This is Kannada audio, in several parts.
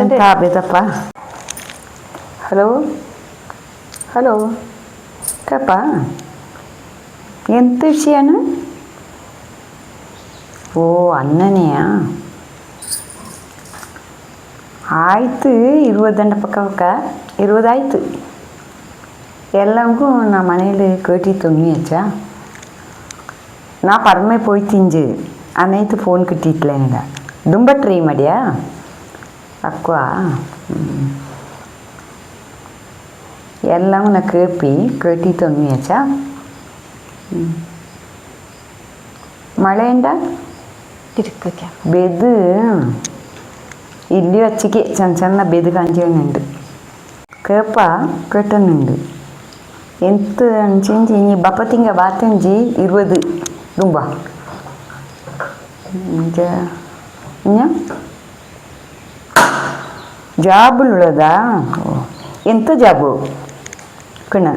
ಎಂತ ಆಬೇತಪ್ಪ ಹಲೋ ಹಲೋ ಕಪ್ಪ ಎಂತ ವಿಷಯನ ಓ ಅನ್ನನೆಯ ಆಯಿತು இருபதுண்ட பக்கம்க்கா இருபதாயித்து எல்லாருக்கும் நான் மனையில் கேட்டி தொங்கியாச்சா? நான் பரமே போய் திஞ்சு. அனைத்து ஃபோன் கிட்டிட்டலங்க தும்பட்ரீ அடியா తక్కువ ಎಲ್ಲವನ್ನ ಕೇಪಿ ಕಟ್ಟಿ ತೊಮ್ಮಿಯಚ ಮಳೆಯಿಂದ ഇരിക്കുക ബെത് ഇല്ലി വച്ചിക്ക് ചെന്ന ചെന്ന ബെത് കാണിച്ചിരുന്നുണ്ട് കേപ്പ കെട്ടുന്നുണ്ട് എന്ത് അഞ്ചഞ്ച് ഇനി ബപ്പത്തിങ്ക പത്തഞ്ച് ഇരുപത് തുമ്പ ഇഞ്ഞ ಜಾಬ್ ಉಳ್ಳೋದಾ ಎಂತ ಜಾಬು ಕಣ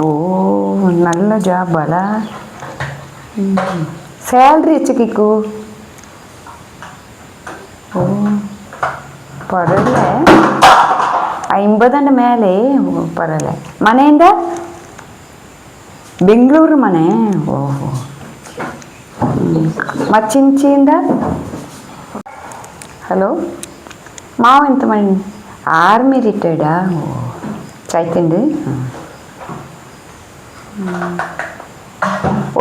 ఓ నల్ల జాబ్ అలా శాలరీ ఎచ్చకిక్కు ఓ పర్వాలే ஐம்பதாண்டு மேலே பரவாயில்ல மனேண்ட பெங்களூர் மனே ஓஹோ மச்சின்ச்சிண்டா ஹலோ ಹಲೋ ಮಾವ ಎಂತ ಮಾಡಿ ಆರ್ಮಿ ರಿಟೈರ್ಡಾ ಓ ಚೈತಂಡು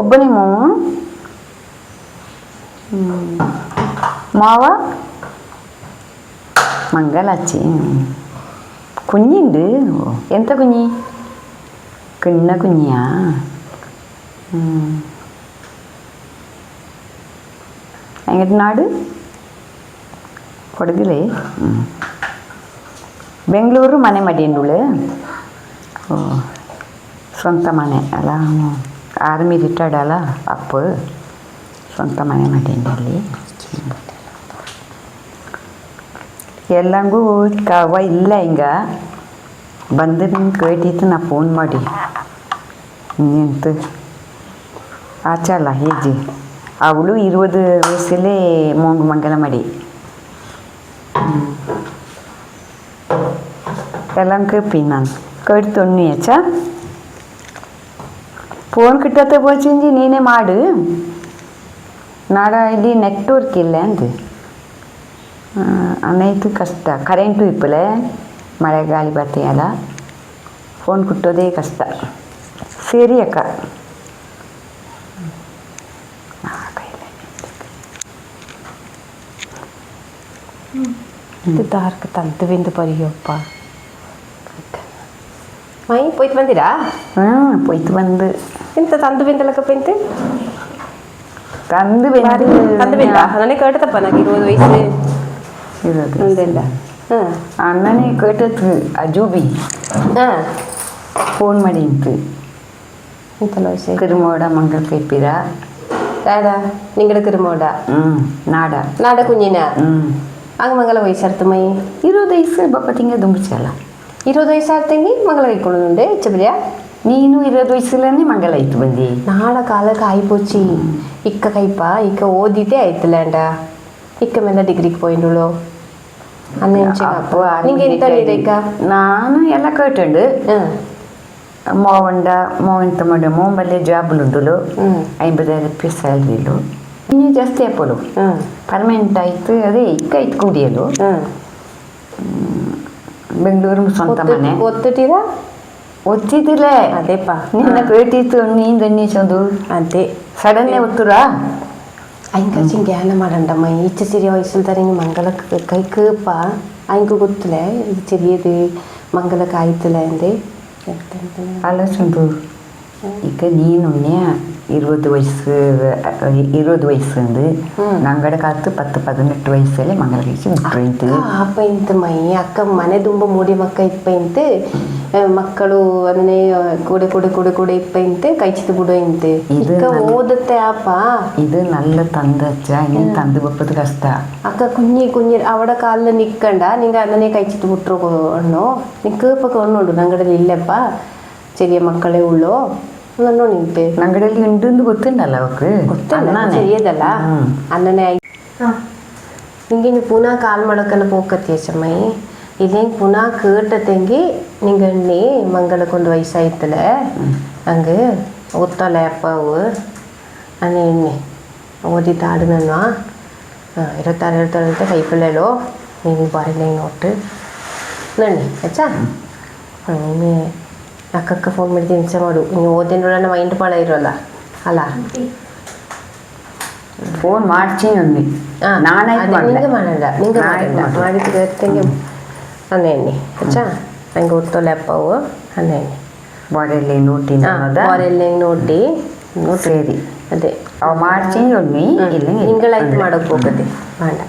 ಒಬ್ಬನೇ ಮಾವ ಹ್ಮ್. ಮಾವ ಮಂಗಲಾಚಿ കുഞ്ഞുണ്ട് ഓ എന്താ കുഞ്ഞി കിണ്ണ കുഞ്ഞിയാ ഉം. എങ്ങോട്ട് നാട് ಕೊಡಗಿಲೆ ಬೆಂಗಳೂರು ಮನೆ ಮಡಿಯಂಡುಳು. ಸ್ವಂತ ಮನೆ ಅಲ್ಲ ಆರ್ಮಿ ರಿಟೈರ್ಡ್ ಅಲ್ಲ, ಅಪ್ಪ. ಸ್ವಂತ ಮನೆ ಮಡಿಯಂಡಲ್ಲಿ ಎಲ್ಲಂಗೂ ಕವ ಇಲ್ಲ ಹಿಂಗ. ಬಂದು ನಿಮ್ಗೆ ಕೇಟಿತ್ತು ನಾ ಫೋನ್ ಮಾಡಿ. ನಿಂತು. ಆಚಲ್ಲ ಹೇಜಿ ಅವಳು ಇರುವುದು ವಯಸ್ಸಲ್ಲೇ ಮೂಂಗು ಮಂಗಲ ಮಾಡಿ எல்லாம்க்கு பின்னான் ಕಟ್ ತೊಣ್ಣಿ ಫೋನ್ ಕಿಟ್ಟತ್ತೆ ಬೋಚಿಂಜಿ ನೀನೇ ಮಾಡು ನಾಡ ಇಲ್ಲಿ ನೆಟ್ವರ್ಕ್ ಇಲ್ಲ ಅಂತ ಅನೇತು ಕಷ್ಟ ಕರೆಂಟು ಇಪ್ಪಲೆ ಮಳೆ ಗಾಳಿ ಬರ್ತೀಯಲ್ಲ ಫೋನ್ ಕುಟ್ಟೋದೇ ಕಷ್ಟ ಸರಿ ಅಕ್ಕ ಇದು ದಾರ್ಕ ತಂತು ಬಿಂದು ಪರಿಯಪ್ಪ ಮೈ ಪೋಯ್ತು ಬಂದಿರಾ ಹ್ಞೂ ಪೊಯ್ತು ಬಂದು ಎಂತ ತಂದು ಬಿಂದಲಕ್ಕ ಪೆಂತು ತಂದು ಬಾರಿ ತಂದು ಬಿಂದ ನನಗೆ ಕೇಳ್ತಪ್ಪ ನನಗೆ ಇರುವುದು ವಯಸ್ಸು ಇರೋದು ಒಂದೆಲ್ಲ ಹಾಂ ಅಣ್ಣನೇ ಕೇಟತ್ತು ಅಜೂಬಿ ಹಾಂ ಫೋನ್ ಮಾಡಿ ಇಂತು ಎಂತಲ್ಲ ವಯಸ್ಸು ಕಿರುಮೋಡ ಮಂಗಲ್ ಕೈಪಿರ ಯಾಡ ಆಗ ಮಂಗಲ ವಯಸ್ಸಾರ್ತಮೈ ಇರೋದು ವಯಸ್ಸು ಬಪ್ಪ ತಿಂಗೆ ದುಂಬಿಸ್ಕಲ್ಲ ಇರೋದು ವಯಸ್ಸಾರ್ತಂಗೆ ಮಂಗಲ ವೈಕೊಳ್ಳುಂಡೆ ಚಬ್ರಿಯ ನೀನು ಇರೋದು ವಯಸ್ಸಲ್ಲೇ ಮಂಗಲ ಇತ್ತು ಬಂದಿ ನಾಳ ಕಾಲಕ್ಕೆ ಆಯ್ಪೋಚಿ ಇಕ್ಕ ಕೈಪ ಇಕ್ಕ ಓದಿದ್ದೇ ಆಯ್ತಲ್ಲೇಂಡ ಇಕ್ಕ ಮೇಲೆ ಡಿಗ್ರಿಗೆ போயிண்டுள்ளோ அப்போ நீங்கள் இத்தலிக்கா நானும் எல்லாம் கேட்டுண்டு മോവണ്ട മോൻ തമ്മുടെ മോൻ വലിയ ജോബിലുണ്ടല്ലോ അമ്പതിനായിരം റുപ്യ സാലറിയിലും ಇನ್ನೂ ಜಾಸ್ತಿ ಹಾಕೋದು ಪರ್ಮನೆಂಟ್ ಆಯ್ತು ಅದೇ ಇಕ್ಕಾಯ್ತು ಕುಡಿಯೋದು ಬೆಂಗಳೂರು ಸ್ವಂತ ಮನೆ ಒತ್ತಿರ ಒತ್ತಿದಿಲ್ಲ ಅದೇಪ ನಿನ್ನ ಕೇಟಿತ್ತು ನೀಂದ ನೀಚೋದು ಅದೇ ಸಡನ್ನೇ ಒತ್ತುರಾ അയിങ്കാച്ചും ധ്യാനം മാറണ്ടമ്മ ഈ ചെറിയ വയസ്സിൽ തരങ്ങി മംഗളക്ക് കൈ കേപ്പാ അയിങ്ക് കുത്തില്ലേ ഇത് ചെറിയത് മംഗളക്കായത്തിലെ എൻ്റെ ആലോചന இக்க நீனுன்னே இருபது வயசு இருபது வயசு வந்து ನಂಗಡ ಕಾತು ಪತ್ತು ಪದಿನೆಟ್ಟು ವಯಸ್ಸಲ್ಲಿ ಮಂಗಳಗಿಚ್ಚಿ ಬಿಟ್ರು ಅಪ್ಪ ಇಂತ ಮೈ ಅಕ್ಕ ಮನೆ ತುಂಬ ಮೂಡಿ ಮಕ್ಕ ಇಪ್ಪ ಇಂತೆ ಮಕ್ಕಳು ಅದನ್ನೇ ಕೂಡೆ ಕೂಡೆ ಕೂಡೆ ಕೂಡೆ ಇಪ್ಪ ಇಂತೆ ಕೈಚಿತ್ತು ಬಿಡು ಇಂತೆ ಈಗ ಓದುತ್ತೆ ಅಪ್ಪ ಇದು ನಲ್ಲ ತಂದಚ್ಚ ನೀನ್ ತಂದು ಬಪ್ಪದ ಕಷ್ಟ ಅಕ್ಕ ಕುഞ്ഞി കുഞ്ഞി അവിടെ കാലിൽ നിൽക്കണ്ട നിങ്ങൾ അതിനെ കഴിച്ചിട്ട് വിട്ടുകൊണ്ടോ നിൽക്കപ്പൊക്കെ ഒന്നുണ്ട് ഞങ്ങളുടെ ഇല്ലപ്പാ ചെറിയ ಮಕ್ಕಳೇ ಉಳ್ಳೋ ಅದನ್ನು ನಿಂತೆ ನಂಗಡಲ್ಲಿ ಉಂಡು ಅಂತ ಗೊತ್ತಿಲ್ಲ ಅವಕ್ಕೆ ಗೊತ್ತಿಲ್ಲ ಚೆರಿಯದಲ್ಲ ಅನ್ನನೇ ಆಯ್ತು ನಿಂಗೆ ಪುನಃ ಕಾಲ್ ಮಾಡೋಕನ್ನ ಹೋಗತ್ತೀಯ ಚಮ್ಮಯಿ ಇದೇಂಗೆ ಪುನಃ ಕೇಟತೆಂಗಿ ನಿಂಗೆ ಅಣ್ಣಿ ಮಂಗಳಕ್ಕೊಂದು ವಯಸ್ಸಾಯ್ತಲ್ಲ ಹಂಗೆ ಓದ್ತಾಳೆ ಅಪ್ಪ ಅವು ನಾನು ಎಣ್ಣೆ ಓದಿದ್ದಾಡು ನಾನು ಇರುತ್ತಾರೆ ಇರ್ತಾರೆ ಅಂತ ಕೈಪಿಳ್ಳೇಳು ನೀನು ಬಾರಿಲ್ಲ ನೋಟು ನನ್ನಿ ಆಯ್ತಾ ಹ್ಞೂ ಅಕ್ಕಕ್ಕ ಫೋನ್ ಮಾಡಿ ತಿನ್ಸ ಮಾಡು. ನೀವು ಓದಿನ ಮೈಂಡ್ ಭಾಳ ಇರೋಲ್ಲ. ಅಲ್ಲ? ಫೋನ್ ಮಾಡ್ತೀನಿ ಅಂದ್ವಿ ಆ, ನಾನು ಅದೇ. ನಿಂಗೆ ಮಾಡಲ್ಲ. ನಿಂಗೆ ಮಾಡಲ್ಲ. ಮಾಡಿದ್ರೆ ತಂಗಿ ಅನ್ನ ಎಣ್ಣೆ ಅಚ್ಚಾ? ಹಂಗೆ ಒತ್ತೊಲೆ ಅಪ್ಪವು ಅನ್ನ ಎಣ್ಣೆ ಬಾರೆಲ್ಲಿ ನೋಟಿನ ಬಾರೆಲ್ಲಿ ಹೆಂಗೆ ನೋಡಿ ನೋಡಿ ಸೇರಿ. ಅದೇ. ಅವು ಮಾಡ್ತೀನಿ ಒಮ್ಮೆ. ಇಲ್ಲಿ ಹಿಂಗಳಾಯ್ತು ಮಾಡೋಕೆ ಹೋಗದೆ. ಬೇಡ.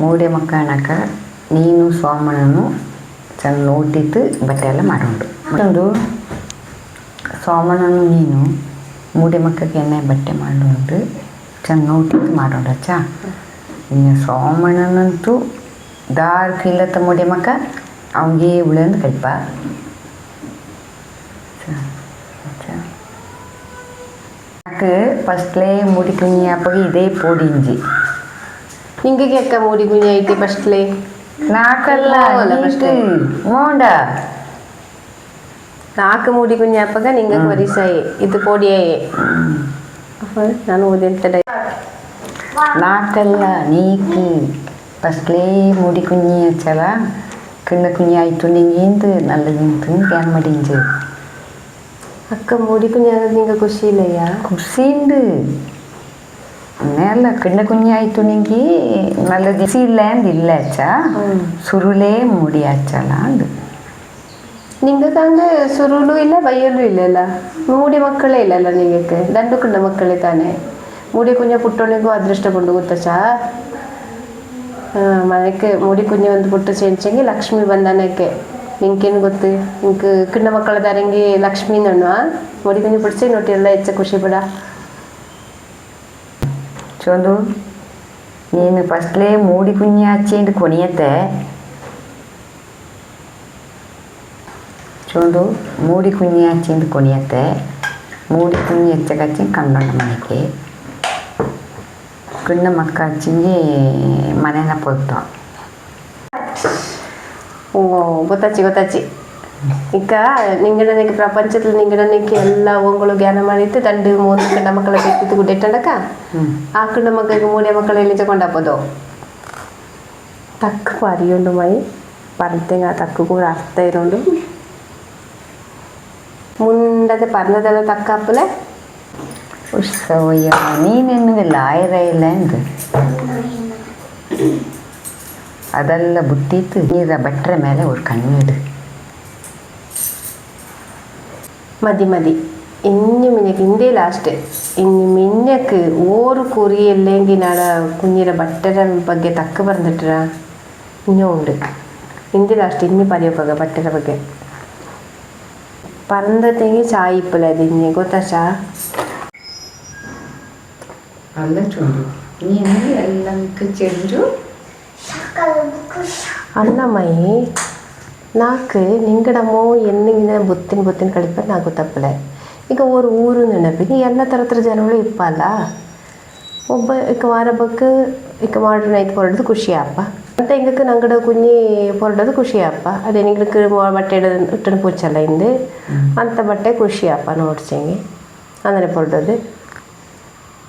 ಮೂಡೆ ಮಕ್ಕಳಕ್ಕ ನೀನು ಸೋಮಣ್ಣನು ಚೆಂದ ನೋಟಿದ್ದು ಬಟ್ಟೆ ಎಲ್ಲ ಮಾಡೋಂಡು ಅದು ಸಾಮಾನನ್ನು ನೀನು ಮೂಡೆ ಎಣ್ಣೆ ಬಟ್ಟೆ ಮಾಡೋದು ಚೆನ್ನ ನೋಡಿ ಮಾಡೋಣ ಚಾ ಇನ್ನು ಸೋಮಣ್ಣನಂತೂ ದಾರ್ಕ ಇಲ್ಲ ತ ಮೂಡೆ ಮಕ್ಕ ಅವನಿಗೆ ಉಳಿಯಂದು ಕಲ್ಪ ಫಸ್ಟ್ಲೇ ಮೂಡಿ ಕುಂಜಿ ಹಬ್ಬ ಇದೇ ಪೋಡಿ ಇಂಜಿ. ನಿಂಗೆ ಅಕ್ಕ ಮೂಡಿ ಕುಂಜಿ ಐತಿ ಫಸ್ಟ್ಲೇ? ನಾಕಲ್ಲ ಮೋಂಡ. ಸಾಕು ಮೂಡಿ ಕುಂಜಾಪಗ ನಿಂಗೆ ಕೊರಿಸಾಯಿ ಇದು ಕೊಡಿಯೇ ನಾನು ಓದಿರ್ತಡೆ ನಾಟೆಲ್ಲ ನೀಕಿ ಫಸ್ಟ್ಲೇ ಮೂಡಿ ಕುಂಜಿ ಹಚ್ಚಲ ಕಿಣ್ಣ ಕುಂಜಿ ಆಯಿತು ನಿಂಗಿಂದು ನಲ್ಲ ನಿಂತು ಕ್ಯಾನ್ ಮಾಡಿಂಜು ಅಕ್ಕ ಮೂಡಿ ಕುಂಜಿ ಅಂದ್ರೆ ನಿಂಗೆ ಖುಷಿ ಇಲ್ಲಯ್ಯ ಖುಷಿ ಉಂಡು അല്ല കിണ്ണ കുഞ്ഞായിട്ടുണ്ടെങ്കിൽ നല്ല ദിശ ഇല്ലാണ്ടില്ല അച്ഛാ സുരുളേ മൂടിയാച്ചാലാണ്ട് ನಿಂಗೆ ತಂದೆ ಸುರುಳು ಇಲ್ಲ, ಬೈಯಲು ಇಲ್ಲಲ್ಲ? ಮೂಡಿ ಮಕ್ಕಳೇ ಇಲ್ಲಲ್ಲ ನಿಮಗೆ ದಂಡು ಕಂಡ ಮಕ್ಕಳೇ ತಾನೆ. ಮೂಡಿ ಕುಂಜ ಪುಟ್ಟೋಳಿಗೂ ಅದೃಷ್ಟ ಕೊಂಡು ಗೊತ್ತಚಾ ಮನೆಗೆ ಮೂಡಿ ಕುಂಜ ಒಂದು ಪುಟ್ಟ ಚೆಂಚಂಗೆ ಲಕ್ಷ್ಮಿ ಬಂದಾನಕ್ಕೆ ನಿಂಕೇನು ಗೊತ್ತು? ನಿಂಕ್ ಕಿಣ್ಣ ಮಕ್ಕಳ ದಾರಂಗಿ ಲಕ್ಷ್ಮಿ ನಣ್ಣು ಮೂಡಿ ಕುಂಜ ಪುಟ್ಸಿ ನೋಟಿ ಎಲ್ಲ ಹೆಚ್ಚು ಖುಷಿ ಬಿಡ ಚೋದು, ನೀನು ಫಸ್ಟ್ಲೇ ಮೂಡಿ ಕುಂಜ ಹಚ್ಚಿ ಕೊನೆಯತ್ತೆ. చూడు ಮೂಡಿ ಕುಣಿ ಹಚ್ಚಿಂದು ಕುಣಿಯತ್ತೆ ಮೂಡಿ ಕುಣಿ ಹೆಚ್ಚಗೆ ಹಚ್ಚಿ ಕಂಡೋಣ ಮನೆಗೆ ಕಿಣ್ಣ ಮಕ್ಕ ಹಚ್ಚಿಂಗಿ ಮನೇನ ಪೊತ್ತು ಓ ಗೊತ್ತಾಚಿ ಗೊತ್ತಾಚಿ ಈಗ ನಿಂಗಡನಿಗೆ ಪ್ರಪಂಚದಲ್ಲಿ ನಿಂಗಡನಿಗೆ ಎಲ್ಲ ಓಂಗಳು ಜ್ಞಾನ ಮಾಡಿತ್ತು ದಂಡು ಮೂರು ಗಂಡ ಮಕ್ಕಳ ಬೇಕಿತ್ತು ಗುಡ್ಡೆಟ್ಟಂಡಕ ಆ ಕಿಣ್ಣ ಮಕ್ಕಳಿಗೆ ಮೂಡೆ ಮಕ್ಕಳಲ್ಲಿ ತಗೊಂಡಪ್ಪದು ತಕ್ಕ ಪರಿಯುಂಡು ಮೈ ಪರಂತೆಂಗ ತಕ್ಕ ಕೂಡ ಅರ್ಥ ಇರೋದು ಮುಂಡದೆ ಪರ್ನದೆಲ್ಲ ತಕ್ಕ ಅಪ್ಪಲೆ ಉತ್ಸವಯ್ಯ ನೀನೆನ್ನುವೆ ಲಾಯರ ಇಲ್ಲ ಎಂದು ಅದೆಲ್ಲ ಬುಟ್ಟಿತ್ತು ನೀರ ಬಟ್ಟರೆ ಮೇಲೆ ಅವ್ರು ಕಣ್ಣಿಡು മതി മതി ഇനി മിന്നക്ക് ഇന്ത്യ ലാസ്റ്റ് ഇനി മിന്നക്ക് ഓറ് കുറി അല്ലെങ്കിൽ നാളെ കുഞ്ഞിയുടെ ബട്ടര ಬಗ್ಗೆ ತಕ್ಕ ಬಂದಿಟ್ರ ಇನ್ನೂ ಉಂಡು ഇന്ത്യ ലാസ്റ്റ് ഇനി പറയൊക്കെ ಬಟ್ಟರ ಬಗ್ಗೆ ಪರಂದತೆಗೆ ಚಾಯ್ ಇಪ್ಪಲ ಅದು ಇನ್ನಿ ಗೊತ್ತಾ ಚಾ? ಅಲ್ಲ ಚೂಡು ನೀನು ಎಲ್ಲಂಕ ಚೆಂಡು? ಅಣ್ಣಮ್ಮಯ್ಯ ನಾಲ್ಕು ನಿಂಗಡಮ್ಮೋ ಎನ್ನಿಗಿನ ಬುತ್ತಿನ ಬುತ್ತಿನ ಕಳಿಪ ನಾ ಗೊತ್ತಪ್ಪಲೆ ಈಗ ಓರ್ ಊರು ನೆನಪಿ ನೀ ಎಲ್ಲ ಥರ ಥರ ಜನಗಳು ಇಪ್ಪಲ್ಲ? ಒಬ್ಬ ಇಕ ವಾರ ಬಕ್ಕ ಇಕ ಮಾಡ್ರನ್ ಐತೆ ಹೊರಡೋದು ಖುಷಿ ಅಪ್ಪ ಅಂತ ಹಿಂಗಕ್ಕೆ ನಂಗಡ ಕುಂಜಿ ಹೊರಡೋದು ಖುಷಿ ಅಪ್ಪ. ಅದೇ ನಿಂಗ್ಲಕ್ಕೆ ಬಟ್ಟೆ ಇಡೋದು ಇಟ್ಟನ ಪೂಚಲ್ಲ ಹಿಂದೆ. ಅಂತ ಬಟ್ಟೆ ಖುಷಿಯಪ್ಪ ನೋಡ್ಸಂಗೆ. ಅಂದರೆ ಹೊರಡೋದು.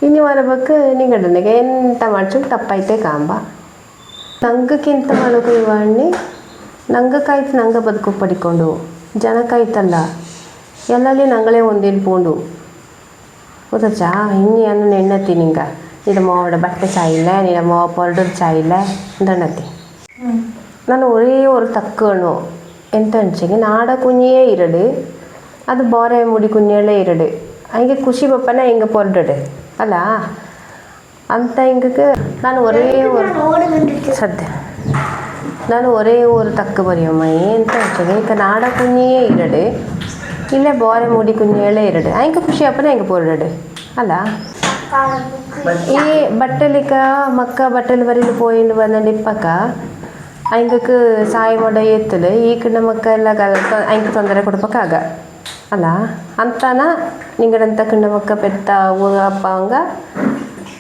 ಇನ್ನು ವಾರ ಬಕ್ಕ ನಿಂಗಡನಿಗೆ ಎಂತ ಮಾಡ್ಸು ತಪ್ಪೈತೆ ಕಾಂಬ. ನಂಗಕ್ಕಿಂತ ಮಾಡೋಕೆ ಇವಾಣಿ ನಂಗಕ್ಕಾಯ್ತು ನಂಗ ಬದುಕು ಪಡಿಕೊಂಡು. ಜನಕ್ಕಾಯ್ತಲ್ಲ ಎಲ್ಲಲ್ಲಿ ನಂಗಳೇ ಒಂದಿನ್ ಪೂಂಡು. ಇನ್ನಿ ಅನ್ನ ನೆಣ್ಣತ್ತಿ ನಿಂಗ? ನೀಲಮ್ಮವಳ ಬಟ್ಟೆ ಚಾಯಿಲ್ಲ ನೀಲಮ್ಮವ ಪೌಡರ್ ಚಾಯಿಲ್ಲ ದಂಡತಿ ನಾನು ஒரே ஒரு தக்கணும் ಎಂತ ಅಂಚೆಗೆ ನಾಡ ಕುಂಜಿಯೇ ಇರಡು ಅದು ಬೋರೆ ಮುಡಿ ಕುಂಜಿಯಲ್ಲೇ ಇರಡು ಹಂಗೆ ಖುಷಿ ಪಪ್ಪನ ಹಿಂಗೆ ಪೊರ್ಡಡು ಅಲ್ಲ ಅಂತ ಹಿಂಗಕ್ಕೆ ನಾನು ஒரே ஒரு ಸದ್ಯ ನಾನು ஒரே ஒரு தக்கு ಬರೆಯಮ್ಮ ಎಂತ ಅಂಚೆಗೆ ಈಗ ನಾಡ ಕುಂಜಿಯೇ ಇರಡು இல்லை போரை மூடி குஞ்சு இலை இருடு அங்கே குஷி அப்போ எங்கே போடுறாடு அல்ல ఈ బట్టలిక మక్క బట్టలు వరిలు పోయిండు వందండి ఇప్పక ఆయనకు సాయం ఒడ ఎత్తులు ఈకిండ మక్క ఇలా ఆయనకు తొందర కొడపక ఆగ అలా అంతానా నింగడంతా కింద మక్క పెద్ద ఊగప్పంగా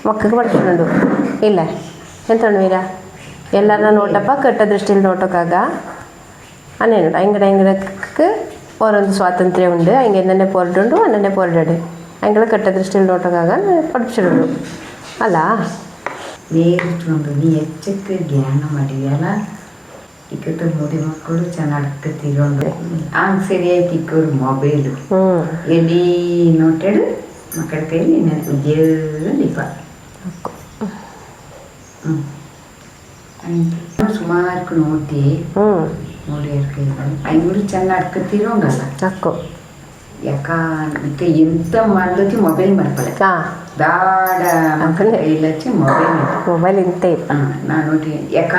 మొక్కకు పడుతున్నాడు ಇಲ್ಲ ಎಂತಣ್ಣ ವೀರ ಎಲ್ಲರನ್ನ ನೋಟಪ್ಪ ಕೆಟ್ಟ ದೃಷ್ಟಿಯಲ್ಲಿ ನೋಟೋಕ್ಕಾಗ ಅನೇನು ಅಂಗಡಿ ಅಂಗಡಕ್ಕೆ ಒಂದೊಂದು ಸ್ವಾತಂತ್ರ್ಯ ಉಂಡು ಹಂಗೆ ಎಣ್ಣೆ ಪೊರಡುಂಡು ಅನ್ನನೆ ಪೊರಡಾಡು ಅಂಗಳ ಕೆಟ್ಟ ದೃಷ್ಟಿಯಲ್ಲಿ ನೋಟಕ್ಕಾಗ ಪಡಿಸಿಡು ಅಲ್ಲ ಬೇರಿಟ್ಕೊಂಡು ನೀ ಹೆಚ್ಚಕ್ಕೆ ಜ್ಞಾನ ಮಾಡಿದ್ಯಲ್ಲ ಇಕ್ಕಟ್ಟು ಮುಡಿ ಮಕ್ಕಳು ಚೆನ್ನಾಗಿ ತಿರೋಂಡು ಹಂಗೆ ಸರಿಯಾಯ್ತು ಇಕ್ಕವ್ರು ಮೊಬೈಲು ಹ್ಞೂ ಎಲ್ಲಿ ನೋಟಾಡು ಮಕ್ಕಳ ಕೈಲಿ ಉದ್ಯೋಗ ದೀಪ ಹ್ಞೂ ಸುಮಾರು ನೋಡಿ ಹ್ಞೂ ನೋಡಿ ಕೈ ಐನೂರು ಚೆನ್ನಾಗಿ ಅಡ್ಕತ್ತಿರೋಂಗಲ್ಲ ಸಾಕು ಯಾಕ ಮತ್ತೆ ಎಂತ ಮಾಡ್ಲತ್ತಿ ಮೊಬೈಲ್ ಮಾಡ್ಕೊಳ್ಳಿ ದಾಡ ಮಕ್ಕಳಿಲ್ಲಚ್ಚಿ ಮೊಬೈಲ್ ಮೊಬೈಲ್ ಇಂತ ನಾನು ನೋಡಿ ಯಾಕ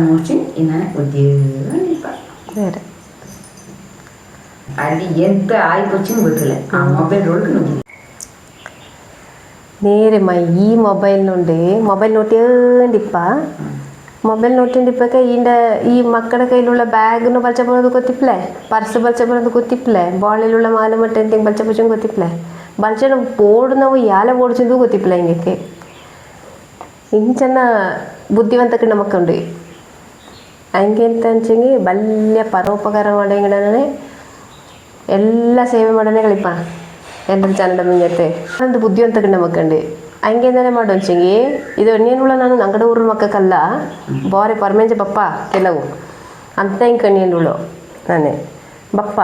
ನೋಡ್ಸಿ ಇನ್ನ ಉದ್ಯೋಗ ನಿಲ್ಪ ಬೇರೆ ಅಲ್ಲಿ ಎಂತ ಆಯ್ತು ಗೊತ್ತಿಲ್ಲ ಆ ಮೊಬೈಲ್ ಒಳಗೆ ನೋಡಿ നേരെ മൈ ഈ മൊബൈലിനുണ്ട് മൊബൈൽ നോട്ടിയേണ്ടിപ്പാ മൊബൈൽ നോട്ടിൻ്റെപ്പൊക്കെ ഇതിൻ്റെ ഈ മക്കളുടെ കയ്യിലുള്ള ബാഗിന് പച്ച പോണത് കൊത്തിപ്പില്ലേ പർസ് പച്ച പോണത് കൊത്തിപ്പില്ലേ ബോളിലുള്ള മാല മറ്റേ എന്തെങ്കിലും പച്ച പച്ചും കൊത്തിപ്പില്ലേ ಬಲ್ಚಣ ಓಡ್ನವು ಯಾಲ ಓಡ್ಸಿದ್ದು ಗೊತ್ತಿಪ್ಪಿಲ್ಲ ಹಿಂಗಕ್ಕೆ ಇಂಚನ ಬುದ್ಧಿವಂತಕಣ್ಣ ಮಕ್ಕಂಡು. ಹಂಗೆ ಅಂತ ಅಂಚಂಗಿ ಬಲ್ಯ ಪರೋಪಕಾರ ಮಾಡಂಗಿಡನೇ ಎಲ್ಲ ಸೇವೆ ಮಾಡನೇ ಗಳಿಪ್ಪ. ಎಲ್ಲರೂ ಚೆನ್ನಡ ಮುಂಜತ್ತೆ ಒಂದು ಬುದ್ಧಿವಂತಕಣ್ಣ ಮಕ್ಕಂಡು. ಹಂಗೇನೇ ಮಾಡೊಂಚಿಂಗಿ ಇದು ನೀನುಳ ನಾನು ನಂಗಡ ಊರ ಮಕ್ಕಕ್ಕಲ್ಲ. ಬಾರಿ ಪರ್ಮೆಂಜ ಬಪ್ಪ, ಕೆಲವು. ಅಂತ ಇಂಕ ನೀನುಳು ನಾನೇ. ಬಪ್ಪ,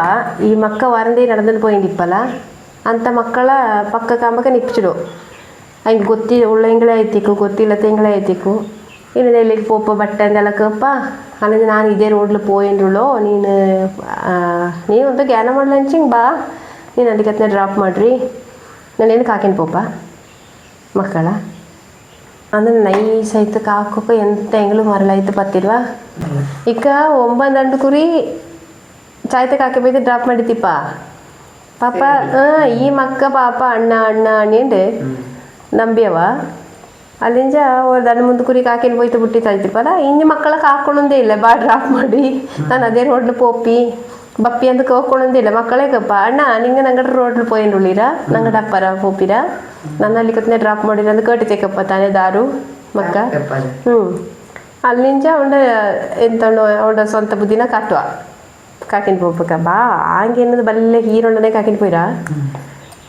ಈ ಮಕ್ಕ ವಾರಂದಿ ನಡೆದನ್ನು ಪೋಯಿಂದಿಪ್ಪಲ್ಲ ಅಂತ ಮಕ್ಕಳ ಪಕ್ಕ ಕಾಮಕ ನಿಪ್ಚಿಡು. ಹಂಗೆ ಗೊತ್ತಿ ಉಳ್ಳ ಹಿಂಗಳೆ ಐತಿಕ್ಕು ಗೊತ್ತಿಲ್ಲ ತಿಂಗಳೇ ಐತಿಕ್ಕು ಇನ್ನು ಎಲ್ಲಿಗೆ ಪೋಪ ಬಟ್ಟೆ ಅಂದೆಲ್ಲಕ್ಕಪ್ಪ ಅಲ್ಲಿಂದ ನಾನು ಇದೇ ರೋಡ್ಲು ಪೋಯಿನ್ರುಳು ನೀನು ನೀನು ಒಂದು ಜ್ಞಾನ ಮಾಡ್ಲಂಚಿಂಗೆ ಬಾ. ನೀನು ಅಲ್ಲಿಗೆ ಡ್ರಾಪ್ ಮಾಡ್ರಿ. ನಾನು ಏನಕ್ಕೆ ಹಾಕೇನು ಪೋಪ? ಮಕ್ಕಳ? ಅಂದ್ರೆ ನೈಸ್ ಆಯ್ತು, ಕಾಕೋಕ ಎಂತ ಎಂಗಳು ಮರಳಾಯ್ತು ಪತ್ತಿಲ್ವಾ ಈಗ ಒಂಬಂದು ಕುರಿ ಚಾಯ್ತ ಕಾಕೆ ಬೈದು ಡ್ರಾಪ್ ಮಾಡಿತಿಪ್ಪ ಪಾಪ ಈ ಮಕ್ಕ ಪಾಪ ಅಣ್ಣ ಅಣ್ಣ ಅಣ್ಣಿಂಡು ನಂಬಿಯವ. ಅಲ್ಲಿಂದ ಅವ್ರ ದನ ಮುಂದೆ ಕುರಿ ಕಾಕಿನ ಹೋಯ್ತು ಬಿಟ್ಟಿ ತಾಯ್ತಿಪ್ಪಲ್ಲ ಇನ್ನು ಮಕ್ಕಳ ಹಾಕೊಳ್ಳೊಂದೇ ಇಲ್ಲ, ಬಾ ಡ್ರಾಪ್ ಮಾಡಿ. ನಾನು ಅದೇ ರೋಡ್ನ ಪೋಪಿ. ಬಪ್ಪಿ ಅಂತ ಹೋಗ್ಕೊಳ್ಳೊಂದೇ ಇಲ್ಲ ಮಕ್ಕಳೇ ಗಪ್ಪ ಅಣ್ಣ ನಿಂಗೆ ನಂಗಡ ರೋಡ್ಲು ಪೋಯನ್ ಉಳಿರ ನಂಗಡ ಅಪ್ಪರ ಪೋಪಿರ ನನ್ನ ಅಲ್ಲಿ ಕತ್ನೆ ಡ್ರಾಪ್ ಮಾಡಿರ ಅಂತ ಕಟ್ಟಿ ತೆಕ್ಕಪ್ಪ ತಾನೇ ದಾರು ಮಕ್ಕ ಹ್ಞೂ ಅಲ್ಲಿಂದ ಅವನ ಎಂತ ಅವನ ಸ್ವಂತ ಬುದ್ಧಿನ ಕಾಟುವ ಕಾಕಿನ ಪೋಪಕ್ಕ ಬಾ ಹಂಗೇನದು ಬಲ್ಲೆ ಹೀರೋಣನೆ ಕಾಕಿನ ಪೋಯ್ರ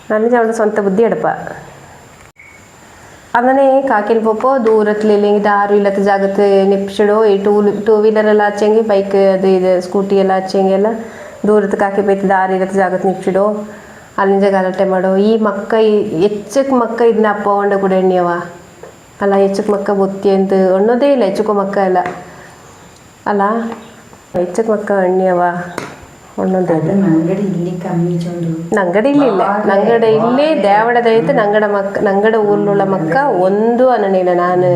ಅಲ್ಲಿಂದ ಅವನ ಸ್ವಂತ ಬುದ್ಧಿ ಎಡಪ അങ്ങനെ കാക്കിന് പോപ്പോ ദൂരത്തിലില്ലെങ്കിൽ ആരും ഇല്ലാത്ത ജാഗത്ത് നിപ്പിച്ചിടോ ഈ ടൂ ടൂ വീലർ എല്ലാം ಹಚ್ಚಂಗೆ ಬೈಕ್ ಅದು ಇದು ಸ್ಕೂಟಿ ಎಲ್ಲ ಹಚ್ಚಂಗೆ ಎಲ್ಲ ದೂರದ ಕಾಕಿ ಬೈತಿ ದಾರಿ ಇರತ್ತೆ ಜಾಗತ್ ನಿಚ್ಚಿಡು ಅಲ್ಲಿಂದ ಗಲಾಟೆ ಮಾಡು. ಈ ಮಕ್ಕ ಹೆಚ್ಚಕ್ಕೆ ಮಕ್ಕ ಇದನ್ನ ಅಪ್ಪ ಹೊಂಡ ಕೂಡ ಎಣ್ಣೆವ ಅಲ್ಲ ಹೆಚ್ಚಕ್ಕೆ ಮಕ್ಕ ಬೊತ್ತಿ ಅಂತ ಅನ್ನೋದೇ ಇಲ್ಲ ಹೆಚ್ಚಕ್ಕೋ ಮಕ್ಕ ಇಲ್ಲ ಅಲ್ಲ ಹೆಚ್ಚಕ್ಕೆ ಮಕ್ಕ ಎಣ್ಣೆವ ಒಂದೊಂದು ನಂಗಡ ಇಲ್ಲಿ ಇಲ್ಲ ನಂಗಡ ಇಲ್ಲಿ ದ್ಯಾವಡದ ಐತೆ ನಂಗಡ ಮಕ್ಕ ನಂಗಡ ಊರ್ಲುಳ್ಳ ಮಕ್ಕ ಒಂದು ಅನ್ನನೇನ ನಾನು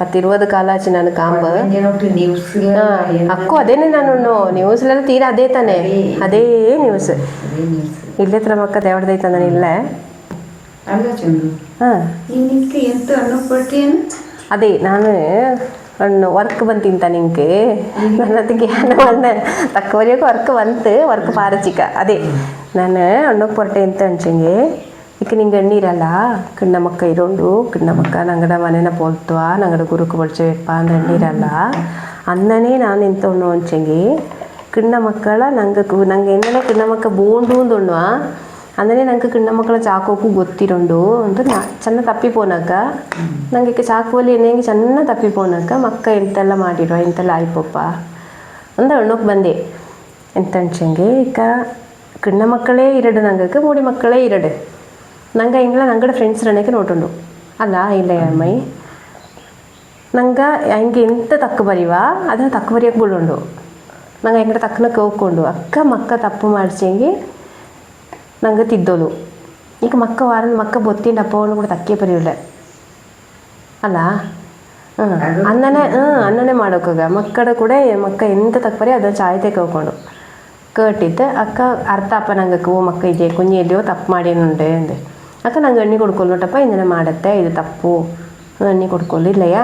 ಮತ್ತೆ ಇರುವುದು ಕಾಲಾಚಿ ನಾನು ಕಾಂಬ ಏನೊಟ್ಟು ನ್ಯೂಸ್ ಹಾ, ಅಕ್ಕೋ ಅದೇನೆ ನಾನು ನ್ಯೂಸ್ಲೆಲ್ಲ ತೀರಾ ಅದೇ ತಾನೆ ಅದೇ ನ್ಯೂಸ್ ನ್ಯೂಸ್ ಇಲ್ಲೇ ಹತ್ರ ಮಕ್ಕ ದೇವಡದೈತೆ ನಾನು ಇಲ್ಲೇ ಅಲ್ಲ ಚಂದು ಹಾಂ ನಿನಕ್ಕೆ ಎಂತ ಅನ್ನಪಟ್ಟೇನು ಅದೇ ನಾನು ಹಣ್ಣು ವರ್ಕ್ ಬಂತಿಂತ ನಿಂಗೆ ನನ್ನ ಅದಕ್ಕೆ ಜ್ಞಾನ ತಕ್ಕವರೆಗೂ ವರ್ಕ್ ಬಂತು ವರ್ಕ್ ಪಾರಚಿಕ ಅದೇ ನಾನು ಹಣ್ಣಕ್ಕೆ ಹೊರಟೆ ಅಂತ ಅನ್ಸಂಗೆ ಇಕ ನಿಂಗೆ ಎಣ್ಣೀರಲ್ಲ ಕಿಣ್ಣ ಮಕ್ಕ ಇರೋಂಡು. ಕಣ್ಣ ಮಕ್ಕ ನಂಗಡ ಮನೆನ ಪೋಲ್ತುವ, ನಂಗಡ ಗುರುಕು ಬಡ್ಚವೆಪ್ಪ ಅಂದ್ರೆ ಎಣ್ಣೀರಲ್ಲ ಅನ್ನನೇ ನಾನು ಎಂತಣ್ಣು ಅಂಚಂಗಿ, ಕಿಣ್ಣ ಮಕ್ಕಳ ನಂಗೆ ನಂಗೆ ಎಣ್ಣೆ ಕಿಣ್ಣ ಮಕ್ಕ ಬೋಂಡು ಅಂದುಣ್ಣುವ? ಅಂದರೆ ನಂಗೆ ಕಿಣ್ಣ ಮಕ್ಕಳ ಚಾಕೋಕು ಗೊತ್ತಿರೋಂಡು ಅಂದ್ರೆ ನಾ ಚೆನ್ನ ತಪ್ಪಿಪೋನಾಕ ನಂಗೆ ಈಗ ಚಾಕುವಲ್ಲಿ ಎಣ್ಣೆಗೆ ಚೆನ್ನ ತಪ್ಪಿಪೋನಾಕ ಮಕ್ಕ ಎಂತೆಲ್ಲ ಮಾಡಿರೋ, ಎಂತೆಲ್ಲ ಆಯ್ಪಪ್ಪ? ಅಂದ ಅಣ್ಣಕ್ಕೆ ಬಂದೆ. ಎಂತ ಅನ್ಸಂಗೆ ಈಗ ಕಿಣ್ಣ ಮಕ್ಕಳೇ ಇರಡು ನಂಗಕ್ಕೆ, ಮೂಡಿ ಮಕ್ಕಳೇ ಇರಡು. ನಂಗೆ ಹಿಂಗೆಲ್ಲ ನಂಗಡ ಫ್ರೆಂಡ್ಸ್ ರಣಕ್ಕೆ ನೋಟುಂಡು ಅಲ್ಲ, ಇಲ್ಲ ಅಮ್ಮಾಯಿ ನಂಗೆ ಹಂಗೆ ಎಂತ ತಕ್ಕ ಬರೀವಾ, ಅದನ್ನು ತಕ್ಕ ಬರೆಯೋಕೆ ಬಿಡುಂಡು ನಂಗೆ ಹೆಂಗಡೆ ತಕ್ಕನ ಹೋಗ್ಕೊಂಡು ಅಕ್ಕ ಮಕ್ಕ ತಪ್ಪು ಮಾಡ್ಸಂಗೆ ನಂಗೆ ತಿದ್ದೋಳು ಈಗ ಮಕ್ಕ ವಾರನ ಮಕ್ಕ ಬೊತ್ತಿಂಡ ಅಪ್ಪವನ್ನು ಕೂಡ ತಕ್ಕೆ ಬರೆಯುಳ್ಳೆ ಅಲ್ಲ? ಹಾಂ ಅನ್ನನೇ ಹ್ಞೂ ಅನ್ನನೇ ಮಾಡೋಕಾಗ. ಮಕ್ಕಳ ಕೂಡ ಮಕ್ಕ ಎಂತ ತಕ್ಕರಿ ಅದನ್ನು ಚಾಯ್ತೆ ಕೇಳ್ಕೊಂಡು ಕೇಟಿದ್ದು ಅಕ್ಕ ಅರ್ಥ ಅಪ್ಪ ನಂಗೆ ಓ ಮಕ್ಕ ಇದೆ ಕುಂಜಿ ಎಲ್ಲಿಯೋ ತಪ್ಪು ಮಾಡಿ ಅಂದೆ. ಅಕ್ಕ, ನಂಗೆ ಎಣ್ಣೆ ಕೊಡ್ಕೊಲ್ ನೋಟಪ್ಪ ಇದನ್ನ ಮಾಡತ್ತೆ, ಇದು ತಪ್ಪು. ಎಣ್ಣೆ ಕೊಡ್ಕೊಲ್ಲಿಲ್ಲಯ್ಯ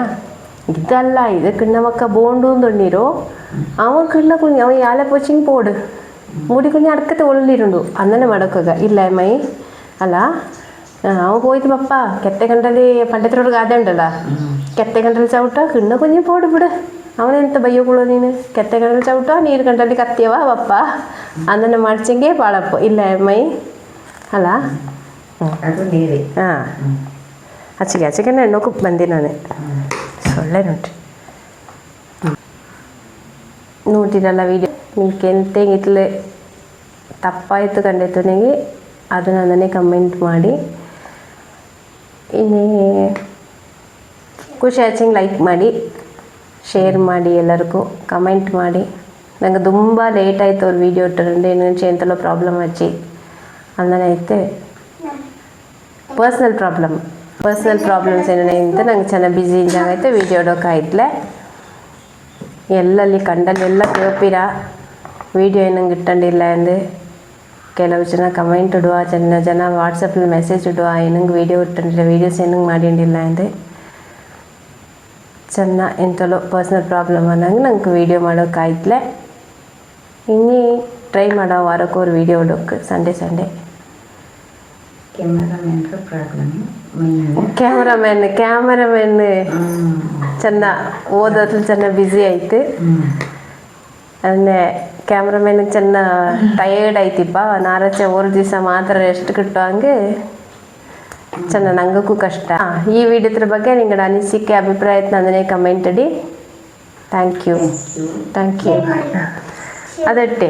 ಇದಲ್ಲ, ಇದಕ್ಕೆ ನಮ್ಮಕ್ಕ ಬೋಂಡು ದೊಣ್ಣೀರು ಅವ ಕಣ್ಣ ಕುಣಿ ಅವ ಯಾಳೆ ಪೋಚಿಂಗ್ ಪೋಡು ಮೂಡಿ ಕುಣಿ ಅಡ್ಕತೆ ಒಳ್ಳಿರುಂಡು ಅಂದನೆ ಮಾಡೋಕ್ಕಾಗ ಇಲ್ಲ ಮೈ ಅಲ್ಲ ಅವ ಹೋಯ್ತು ಪಪ್ಪ. ಕೆತ್ತೆ ಗಂಟಲಿ ಪಂಡಿತರೊಳಗೆ ಅದೇ ಉಂಟಲ್ಲ? ಕೆತ್ತೆ ಗಂಟಲಿ ಚೌಟ, ಕಣ್ಣ ಕುಂಜಿ ಪೋಡು ಬಿಡು. ಅವನೆಂತ ಬೈಯೋಗಳು ನೀನು? ಕೆತ್ತೆ ಗಂಟಲಿ ಚೌಟ, ನೀರು ಗಂಟಲಿ ಕತ್ತಿಯವ ಪಪ್ಪ. ಅಂದನೆ ಮಾಡ್ಸಂಗೆ ಬಾಳಪ್ಪ. ಇಲ್ಲ ಮೈ ಅಲ್ಲ ಅದು ನೀವೇ ಹಾಂ ಆಚೆಗೆ ಆಚೆಗೆ ಹೆಣ್ಣೋಗು ಬಂದೆ ನಾನೇ. ಸೊಳ್ಳೆ ನೋಡ್ರಿ. ನೋಡಿರಲ್ಲ ವೀಡಿಯೋ ಮಿಲ್ಕ್ ಎಂತೆಗಿತ್ಲೆ ತಪ್ಪಾಯಿತು ಕಂಡಿತ್ತು ನನಗೆ? ಅದು ನನ್ನೇ ಕಮೆಂಟ್ ಮಾಡಿ. ಇನ್ನೇ ಖುಷಿ ಆಚೆಂಗೆ ಲೈಕ್ ಮಾಡಿ ಶೇರ್ ಮಾಡಿ ಎಲ್ಲರಿಗೂ ಕಮೆಂಟ್ ಮಾಡಿ. ನನಗೆ ತುಂಬ ಲೇಟ್ ಆಯಿತು ಅವ್ರು ವೀಡಿಯೋ ಇಟ್ಟರು ಏನು ಎಂತಲೋ ಪ್ರಾಬ್ಲಮ್ ಹಚ್ಚಿ ಅಂದನೈತೆ ಪರ್ಸ್ನಲ್ ಪ್ರಾಬ್ಲಮ್ ಪರ್ಸ್ನಲ್ ಪ್ರಾಬ್ಲಮ್ಸ್ ಏನೇನು ಅಂತ ನಂಗೆ ಚೆನ್ನಾಗಿ ಬ್ಯುಸಿ ಇದ್ದಾಗೈತೆ ವೀಡಿಯೋ ಇಡೋಕೆ ಆಯ್ತಲೆ ಎಲ್ಲಲ್ಲಿ ಕಂಡಲ್ಲೆಲ್ಲ ಕೇಳ್ಪಿರ ವೀಡಿಯೋ ಏನಂಗೆ ಇಟ್ಟಂಡಿಲ್ಲ ಎಂದು ಕೆಲವು ಜನ ಕಮೆಂಟ್ ಇಡುವ, ಜನ ಜನ ವಾಟ್ಸಪ್ಪಲ್ಲಿ ಮೆಸೇಜ್ ಇಡುವ, ಏನಂಗೆ ವೀಡಿಯೋ ಇಟ್ಟಂಡಿಲ್ಲ ವೀಡಿಯೋಸ್ ಏನಂಗೆ ಮಾಡಿಂಡಿಲ್ಲ ಎಂದು ಚೆನ್ನ ಎಂತಲೋ ಪರ್ಸ್ನಲ್ ಪ್ರಾಬ್ಲಮ್ ಅನ್ನಂಗೆ ನಂಗೆ ವಿಡಿಯೋ ಮಾಡೋಕ್ಕಾಯ್ತಲೆ ಇನ್ನೀ ಟ್ರೈ ಮಾಡೋ ವಾರಕ್ಕೋರು ವೀಡಿಯೋ ಇಡೋಕೆ ಸಂಡೇ ಸಂಡೇ. ಕೆಮರಾಮೆನ್ಗೆ ಪ್ರಾಬ್ಲಮ್ ಕ್ಯಾಮರಾಮ್ಯಾನ್ ಕ್ಯಾಮ್ರಾಮ್ಯಾನ್ ಚೆನ್ನ ಓದೋದು ಚೆನ್ನ ಬ್ಯುಸಿ ಆಯ್ತು ಅಂದ್ರೆ ಕ್ಯಾಮ್ರಾಮ್ಯಾನ್ ಚೆನ್ನ ಟಯರ್ಡ್ ಆಯ್ತಿಪ್ಪ ನಾರಾಚೆ ಓರ್ ದಿವಸ ಮಾತ್ರ ರೆಸ್ಟ್ ಕಿಟ್ಟುವಂಗೆ ಚೆನ್ನ ನಂಗಕ್ಕೂ ಕಷ್ಟ. ಈ ವಿಡಿಯೋದ್ರ ಬಗ್ಗೆ ನಿಂಗಡ ಅನಿಸಿಕೆ ಅಭಿಪ್ರಾಯ ನಂದನೇ ಕಮೆಂಟ್ ಅಡಿ. Thank you thank you ಅದಟ್ಟೆ.